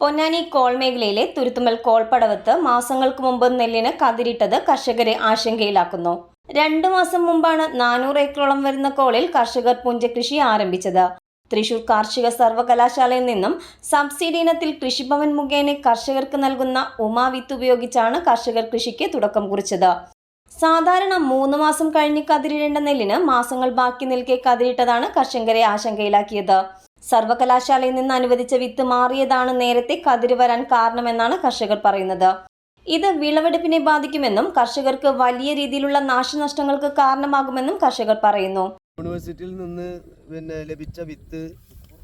Ponnani call മേഖലയിലെ തുരുത്തുമൽ കോൾപ്പടവത്ത് മാസങ്ങൾക്ക് മുമ്പ് നെല്ലിന് കതിരിട്ടത് കർഷകരെ ആശങ്കയിലാക്കുന്നു. രണ്ടു മാസം മുമ്പാണ് നാനൂറ് ഏക്കറോളം വരുന്ന കോളിൽ കർഷകർ പുഞ്ചകൃഷി ആരംഭിച്ചത്. തൃശൂർ കാർഷിക സർവകലാശാലയിൽ നിന്നും സബ്സിഡി ഇനത്തിൽ കൃഷിഭവൻ മുഖേന കർഷകർക്ക് നൽകുന്ന ഉമാ വിത്ത് ഉപയോഗിച്ചാണ് കർഷകർ കൃഷിക്ക് തുടക്കം കുറിച്ചത്. സാധാരണ മൂന്ന് മാസം കഴിഞ്ഞ് കതിരിടേണ്ട നെല്ലിന് മാസങ്ങൾ ബാക്കി നിൽക്കെ കതിരിട്ടതാണ് കർഷകരെ ആശങ്കയിലാക്കിയത്. സർവകലാശാലയിൽ നിന്ന് അനുവദിച്ച വിത്ത് മാറിയതാണ് നേരത്തെ കതിര് വരാൻ കാരണമെന്നാണ് കർഷകർ പറയുന്നത്. ഇത് വിളവെടുപ്പിനെ ബാധിക്കുമെന്നും കർഷകർക്ക് വലിയ രീതിയിലുള്ള നാശനഷ്ടങ്ങൾക്ക് കാരണമാകുമെന്നും കർഷകർ പറയുന്നു. യൂണിവേഴ്സിറ്റിയിൽ നിന്ന് പിന്നെ ലഭിച്ച വിത്ത്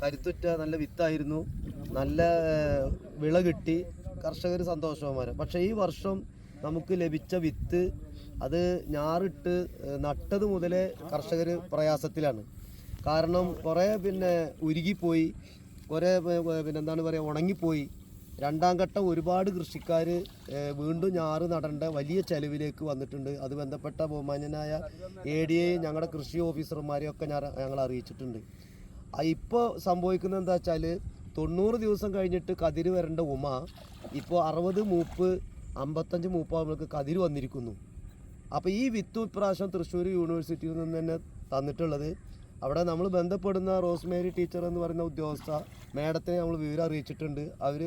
കരുത്തുറ്റ നല്ല വിത്തായിരുന്നു. നല്ല വിള കിട്ടി. കർഷകർ സന്തോഷവാന്മാരാണ് പക്ഷേ ഈ വർഷം നമുക്ക് ലഭിച്ച വിത്ത് അത് ഞാറിട്ട് നട്ടത് മുതലേ കർഷകർ പ്രയാസത്തിലാണ്. കാരണം കുറേ പിന്നെ ഉരുകിപ്പോയി കുറേ പിന്നെ എന്താണ് പറയുക ഉണങ്ങിപ്പോയി. രണ്ടാം ഘട്ടം ഒരുപാട് കൃഷിക്കാർ വീണ്ടും ഞാറ് നടേണ്ട വലിയ ചെലവിലേക്ക് വന്നിട്ടുണ്ട്. അത് ബന്ധപ്പെട്ട ബഹുമാന്യനായ എ ഡി എ ഞങ്ങളുടെ കൃഷി ഓഫീസർമാരെയൊക്കെ ഞാൻ ഞങ്ങൾ അറിയിച്ചിട്ടുണ്ട്. ഇപ്പോൾ സംഭവിക്കുന്നത് എന്താ വെച്ചാൽ തൊണ്ണൂറ് ദിവസം കഴിഞ്ഞിട്ട് കതിര് വരേണ്ട ഉമ ഇപ്പോൾ അറുപത് മൂപ്പ് അമ്പത്തഞ്ച് മൂപ്പാകുമ്പോഴേക്ക് കതിര് വന്നിരിക്കുന്നു. അപ്പോൾ ഈ വിത്ത് ഇപ്രാവശ്യം തൃശ്ശൂർ യൂണിവേഴ്സിറ്റിയിൽ നിന്ന് തന്നെ തന്നിട്ടുള്ളത് അവിടെ നമ്മൾ ബന്ധപ്പെടുന്ന റോസ്മേരി ടീച്ചർ എന്ന് പറയുന്ന ഉദ്യോഗസ്ഥ മേഡത്തിനെ നമ്മൾ വിവരം അറിയിച്ചിട്ടുണ്ട്. അവർ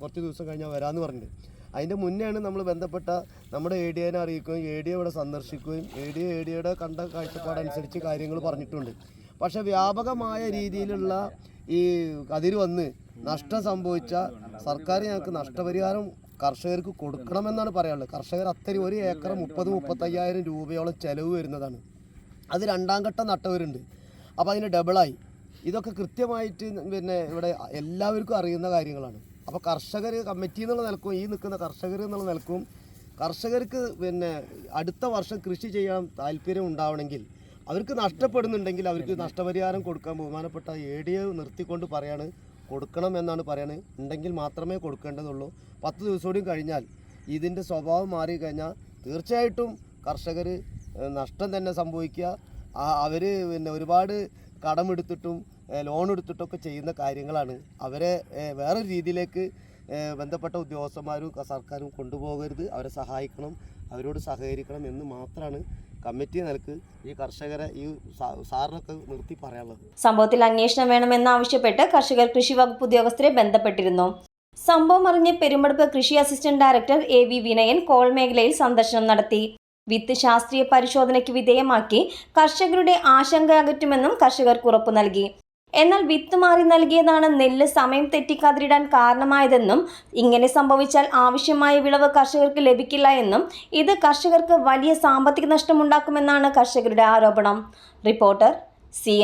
കുറച്ച് ദിവസം കഴിഞ്ഞാൽ വരാമെന്ന് പറഞ്ഞിട്ടുണ്ട് അതിന്റെ മുന്നെയാണ് നമ്മൾ ബന്ധപ്പെട്ട നമ്മുടെ എ ഡി എനെ അറിയിക്കുകയും എ ഡി ഇവിടെ സന്ദർശിക്കുകയും എ ഡി എ ഡി എയുടെ കണ്ട കാഴ്ചപ്പാടനുസരിച്ച് കാര്യങ്ങൾ പറഞ്ഞിട്ടുണ്ട്. പക്ഷേ വ്യാപകമായ രീതിയിലുള്ള ഈ കതിര് വന്ന് നഷ്ടം സംഭവിച്ച സർക്കാർ ഞങ്ങൾക്ക് നഷ്ടപരിഹാരം കർഷകർക്ക് കൊടുക്കണമെന്നാണ് പറയാനുള്ളത്. കർഷകർ അത്രയും ഒരു ഏക്കർ മുപ്പത് മുപ്പത്തയ്യായിരം രൂപയോളം ചിലവ് വരുന്നതാണ്. അത് രണ്ടാം ഘട്ടം നട്ടവരുണ്ട്. അപ്പോൾ അതിന് ഡബിളായി ഇതൊക്കെ കൃത്യമായിട്ട് പിന്നെ ഇവിടെ എല്ലാവർക്കും അറിയുന്ന കാര്യങ്ങളാണ്. അപ്പോൾ കർഷകർ കമ്മിറ്റി എന്നുള്ള നിലക്കും ഈ നിൽക്കുന്ന കർഷകർ എന്നുള്ള നിലക്കും കർഷകർക്ക് പിന്നെ അടുത്ത വർഷം കൃഷി ചെയ്യാൻ താല്പര്യം ഉണ്ടാവണമെങ്കിൽ അവർക്ക് നഷ്ടപ്പെടുന്നുണ്ടെങ്കിൽ അവർക്ക് നഷ്ടപരിഹാരം കൊടുക്കാൻ ബഹുമാനപ്പെട്ട എ ഡി എ നിർത്തിക്കൊണ്ട് പറയാണ് കൊടുക്കണം എന്നാണ് പറയുന്നത് ഉണ്ടെങ്കിൽ മാത്രമേ കൊടുക്കേണ്ടതുള്ളൂ. പത്ത് ദിവസം കഴിഞ്ഞാൽ ഇതിന്റെ സ്വഭാവം മാറി കഴിഞ്ഞാൽ തീർച്ചയായിട്ടും കർഷകർ നഷ്ടം തന്നെ സംഭവിക്കുക. അവർ പിന്നെ ഒരുപാട് കടമെടുത്തിട്ടും ലോൺ എടുത്തിട്ടൊക്കെ ചെയ്യുന്ന കാര്യങ്ങളാണ്. അവരെ വേറെ രീതിയിലേക്ക് ബന്ധപ്പെട്ട ഉദ്യോഗസ്ഥന്മാരും സർക്കാരും കൊണ്ടുപോകരുത്. അവരെ സഹായിക്കണം അവരോട് സഹകരിക്കണം എന്ന് മാത്രമാണ് കമ്മിറ്റി നിലയ്ക്ക് ഈ കർഷകരെ ഈ സാറിനൊക്കെ നിർത്തി പറയാനുള്ളത്. സംഭവത്തിൽ അന്വേഷണം വേണമെന്നാവശ്യപ്പെട്ട് കർഷകർ കൃഷി വകുപ്പ് ഉദ്യോഗസ്ഥരെ ബന്ധപ്പെട്ടിരുന്നു. സംഭവം അറിഞ്ഞ് പെരുമടുപ്പ് കൃഷി assistant director A V Vinayan call മേഖലയിൽ സന്ദർശനം നടത്തി. വിത്ത് ശാസ്ത്രീയ പരിശോധനയ്ക്ക് വിധേയമാക്കി കർഷകരുടെ ആശങ്ക അകറ്റുമെന്നും കർഷകർക്ക് ഉറപ്പു നൽകി. എന്നാൽ വിത്ത് മാറി നൽകിയതാണ് നെല്ല് സമയം തെറ്റിക്കാതിരിടാൻ കാരണമായതെന്നും ഇങ്ങനെ സംഭവിച്ചാൽ ആവശ്യമായ വിളവ് കർഷകർക്ക് ലഭിക്കില്ല എന്നും ഇത് കർഷകർക്ക് വലിയ സാമ്പത്തിക നഷ്ടമുണ്ടാക്കുമെന്നാണ് കർഷകരുടെ ആരോപണം. Reporter C